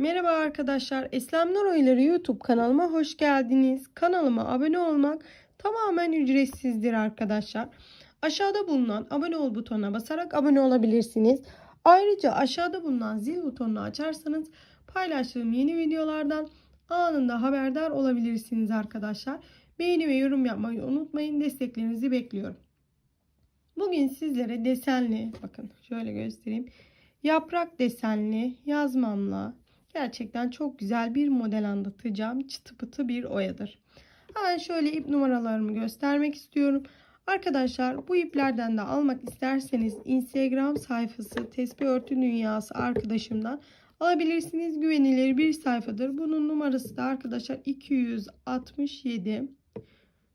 Merhaba arkadaşlar. Eslem Nur Oyları YouTube kanalıma hoş geldiniz. Kanalıma abone olmak tamamen ücretsizdir arkadaşlar. Aşağıda bulunan abone ol butonuna basarak abone olabilirsiniz. Ayrıca aşağıda bulunan zil butonunu açarsanız paylaştığım yeni videolardan anında haberdar olabilirsiniz arkadaşlar. Beğeni ve yorum yapmayı unutmayın. Desteklerinizi bekliyorum. Bugün sizlere desenli bakın şöyle göstereyim. Yaprak desenli yazmamla gerçekten çok güzel bir model anlatacağım. Çıtı pıtı bir oyadır. Hemen şöyle ip numaralarımı göstermek istiyorum. Arkadaşlar bu iplerden de almak isterseniz Instagram sayfası Tesbih Örtü Dünyası arkadaşımdan alabilirsiniz. Güvenilir bir sayfadır. Bunun numarası da arkadaşlar 267.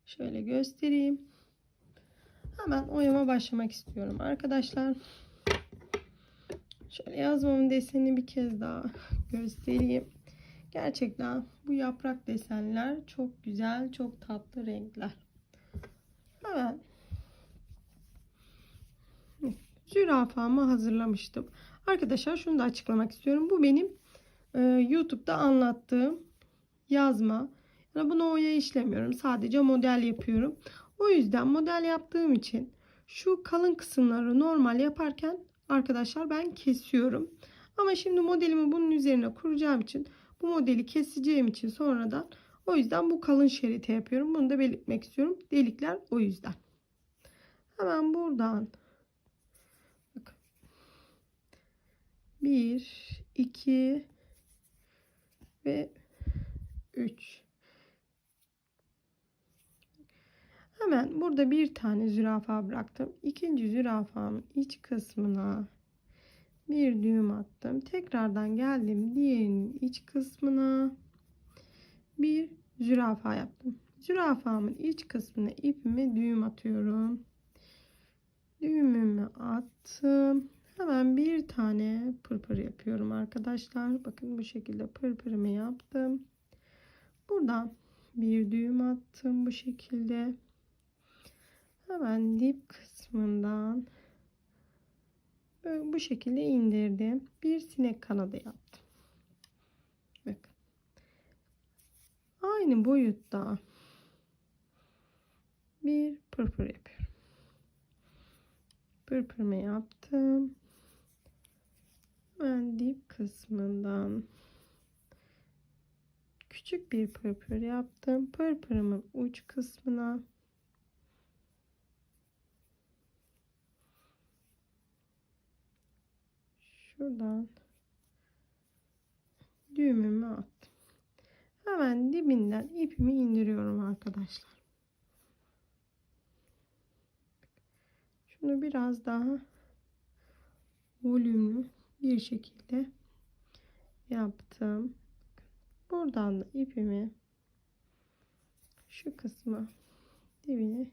Şöyle göstereyim. Hemen oyama başlamak istiyorum arkadaşlar. Şöyle yazmamın desenini bir kez daha göstereyim. Gerçekten bu yaprak desenler çok güzel, çok tatlı renkler. Hemen zürafamı hazırlamıştım. Arkadaşlar şunu da açıklamak istiyorum. Bu benim e, YouTube'da anlattığım yazma. Yani bunu oya işlemiyorum. Sadece model yapıyorum. O yüzden model yaptığım için şu kalın kısımları normal yaparken arkadaşlar ben kesiyorum. Ama şimdi modelimi bunun üzerine kuracağım için bu modeli keseceğim için sonradan o yüzden bu kalın şerite yapıyorum. Bunu da belirtmek istiyorum. Delikler o yüzden. Hemen buradan bakın. 1 2 ve 3 Hemen burada bir tane zürafa bıraktım. İkinci zürafamın iç kısmına bir düğüm attım. Tekrardan geldim diğerinin iç kısmına bir zürafa yaptım. Zürafamın iç kısmına ipimi düğüm atıyorum. Düğümümü attım. Hemen bir tane pırpır yapıyorum arkadaşlar. Bakın bu şekilde pırpırımı yaptım. Buradan bir düğüm attım bu şekilde. Hemen dip kısmından bu şekilde indirdim. Bir sinek kanadı yaptım. Bakın. Aynı boyutta bir pırpır yapıyorum. Pırpırımı yaptım. Ben dip kısmından küçük bir pırpır yaptım. Pırpırımın uç kısmına şuradan düğümümü attım. Hemen dibinden ipimi indiriyorum arkadaşlar. Şunu biraz daha volümlü bir şekilde yaptım. Buradan da ipimi şu kısma dibine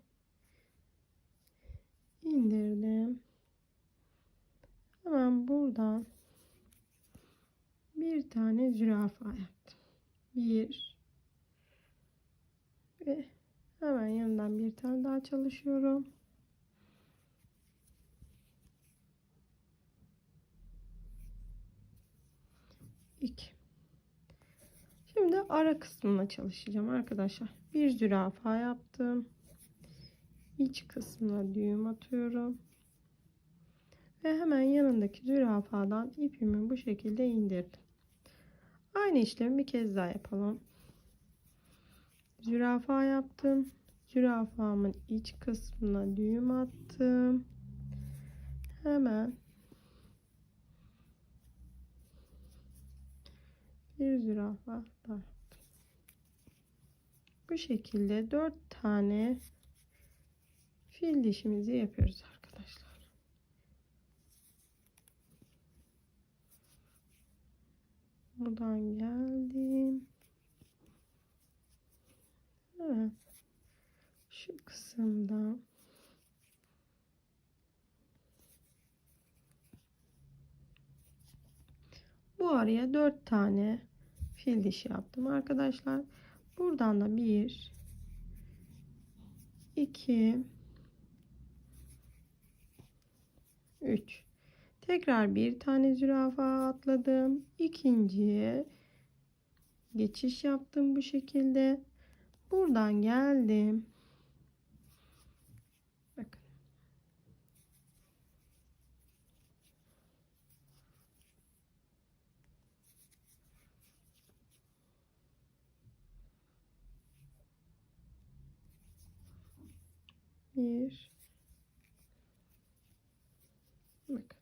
indirdim. Hemen buradan bir tane zürafa yaptım. Bir ve hemen yanından bir tane daha çalışıyorum. İki. Şimdi ara kısmına çalışacağım arkadaşlar. Bir zürafa yaptım. İç kısmına düğüm atıyorum. Ve hemen yanındaki zürafadan ipimi bu şekilde indirdim. Aynı işlemi bir kez daha yapalım. Zürafa yaptım. Zürafamın iç kısmına düğüm attım. Hemen bir zürafa daha yaptım. Bu şekilde dört tane fil dişimizi yapıyoruz arkadaşlar. Buradan geldim. Evet. Şu kısımda bu araya dört tane fil dişi yaptım arkadaşlar. Buradan da bir, iki, üç. Tekrar bir tane zürafa atladım. İkinciye geçiş yaptım bu şekilde. Buradan geldim. Bakın. Bir. Bakın.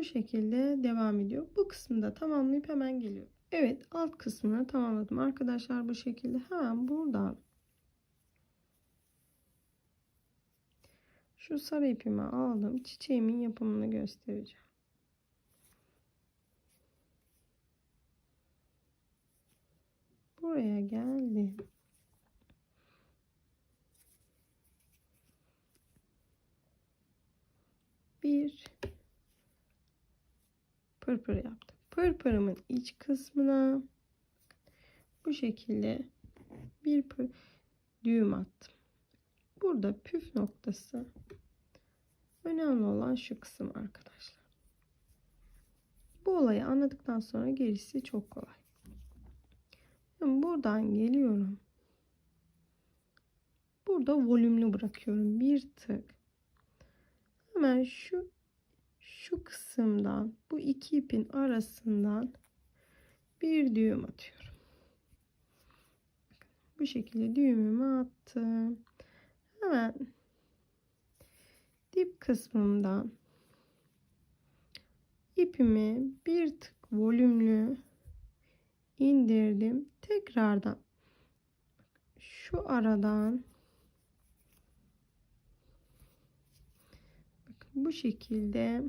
Bu şekilde devam ediyor. Bu kısmı da tamamlayıp hemen geliyor. Evet alt kısmını tamamladım arkadaşlar bu şekilde. Hemen buradan şu sarı ipimi aldım. Çiçeğimin yapımını göstereceğim. Buraya geldim. Bir pırpır yaptım. Pırpırımın iç kısmına bu şekilde bir pır, düğüm attım. Burada püf noktası önemli olan şu kısım arkadaşlar. Bu olayı anladıktan sonra gerisi çok kolay. Şimdi buradan geliyorum. Burada volümlü bırakıyorum. Bir tık. Hemen şu şu kısımdan bu iki ipin arasından bir düğüm atıyorum. Bu şekilde düğümümü attım. Hemen dip kısmımdan ipimi bir tık volümlü indirdim. Tekrardan şu aradan bu şekilde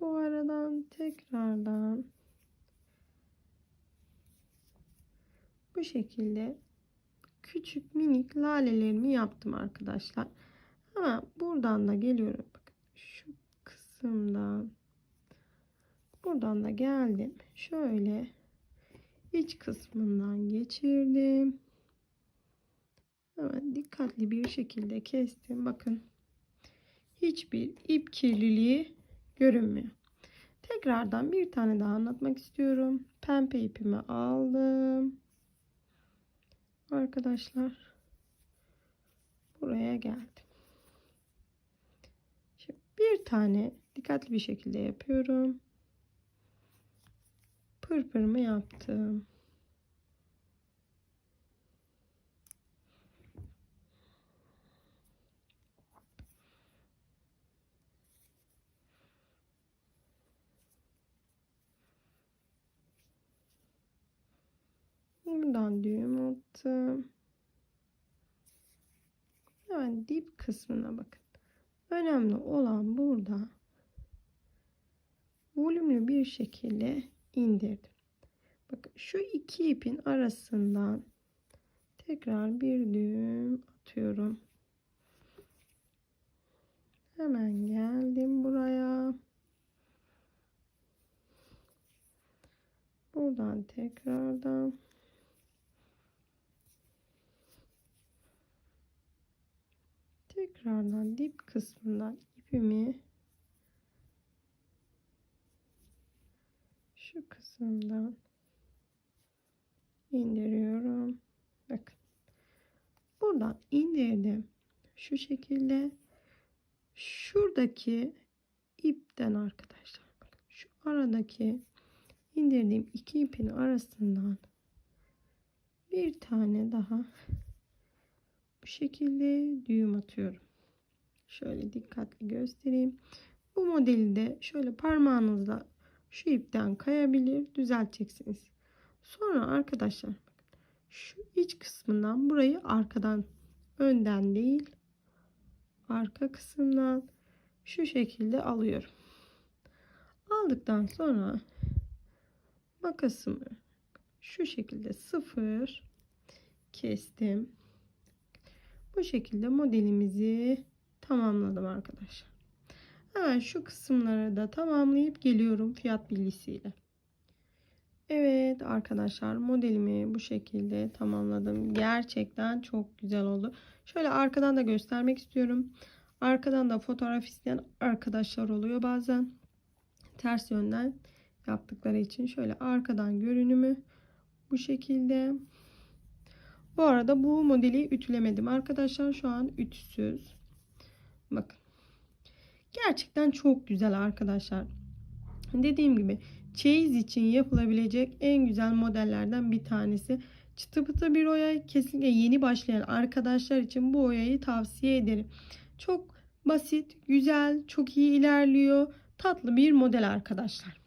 bu aradan tekrardan bu şekilde küçük minik lalelerimi yaptım arkadaşlar. Hemen buradan da geliyorum. Bakın şu kısımdan buradan da geldim. Şöyle iç kısmından geçirdim. Hemen dikkatli bir şekilde kestim. Bakın hiçbir ip kirliliği görünmüyor. Tekrardan bir tane daha anlatmak istiyorum. Pembe ipimi aldım. Arkadaşlar buraya geldim. Şimdi bir tane dikkatli bir şekilde yapıyorum. Pırpırımı yaptım. Buradan düğüm attım. Hemen dip kısmına bakın. Önemli olan burada volümlü bir şekilde indirdim. Bakın şu iki ipin arasından tekrar bir düğüm atıyorum. Hemen geldim buraya. Buradan tekrardan tekrardan dip kısmından ipimi şu kısımdan indiriyorum. Bakın. Buradan indirdim. Şu şekilde şuradaki ipten arkadaşlar şu aradaki indirdiğim iki ipin arasından bir tane daha bu şekilde düğüm atıyorum. Şöyle dikkatli göstereyim. Bu modeli de şöyle parmağınızla şu ipten kayabilir, düzelteceksiniz. Sonra arkadaşlar şu iç kısmından burayı arkadan önden değil arka kısımdan şu şekilde alıyorum. Aldıktan sonra makasımı şu şekilde sıfır kestim. Bu şekilde modelimizi tamamladım arkadaşlar. Hemen şu kısımları da tamamlayıp geliyorum fiyat bilgisiyle. Evet arkadaşlar modelimi bu şekilde tamamladım. Gerçekten çok güzel oldu. Şöyle arkadan da göstermek istiyorum. Arkadan da fotoğraf isteyen arkadaşlar oluyor bazen. Ters yönden yaptıkları için şöyle arkadan görünümü bu şekilde. Bu arada bu modeli ütülemedim arkadaşlar. Şu an ütüsüz. Bakın. Gerçekten çok güzel arkadaşlar. Dediğim gibi çeyiz için yapılabilecek en güzel modellerden bir tanesi. Çıtı pıtı bir oya kesinlikle yeni başlayan arkadaşlar için bu oyayı tavsiye ederim. Çok basit, güzel, çok iyi ilerliyor. Tatlı bir model arkadaşlar.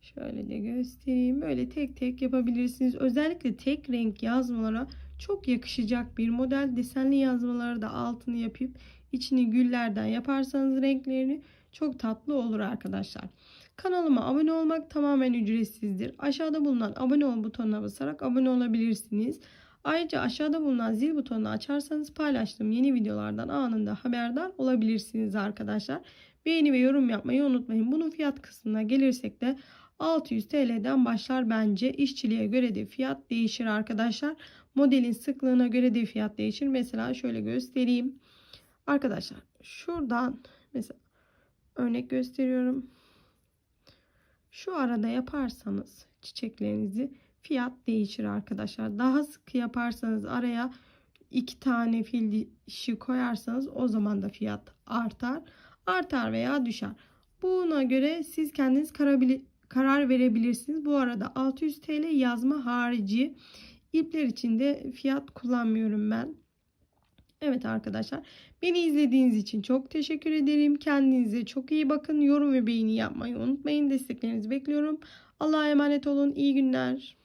Şöyle de göstereyim. Böyle tek tek yapabilirsiniz. Özellikle tek renk yazmalara çok yakışacak bir model. Desenli yazmaları da altını yapıp içini güllerden yaparsanız renklerini çok tatlı olur arkadaşlar. Kanalıma abone olmak tamamen ücretsizdir. Aşağıda bulunan abone ol butonuna basarak abone olabilirsiniz. Ayrıca aşağıda bulunan zil butonunu açarsanız paylaştığım yeni videolardan anında haberdar olabilirsiniz arkadaşlar. Beğeni ve yorum yapmayı unutmayın. Bunun fiyat kısmına gelirsek de 600 TL'den başlar bence. İşçiliğe göre de fiyat değişir arkadaşlar. Modelin sıklığına göre de fiyat değişir. Mesela şöyle göstereyim. Arkadaşlar şuradan mesela örnek gösteriyorum. Şu arada yaparsanız çiçeklerinizi fiyat değişir arkadaşlar. Daha sık yaparsanız araya iki tane fil dişi koyarsanız o zaman da fiyat artar. Artar veya düşer. Buna göre siz kendiniz karar verebilirsiniz. Bu arada 600 TL yazma harici ipler için de fiyat kullanmıyorum ben. Evet arkadaşlar beni izlediğiniz için çok teşekkür ederim. Kendinize çok iyi bakın. Yorum ve beğeni yapmayı unutmayın. Desteklerinizi bekliyorum. Allah'a emanet olun. İyi günler.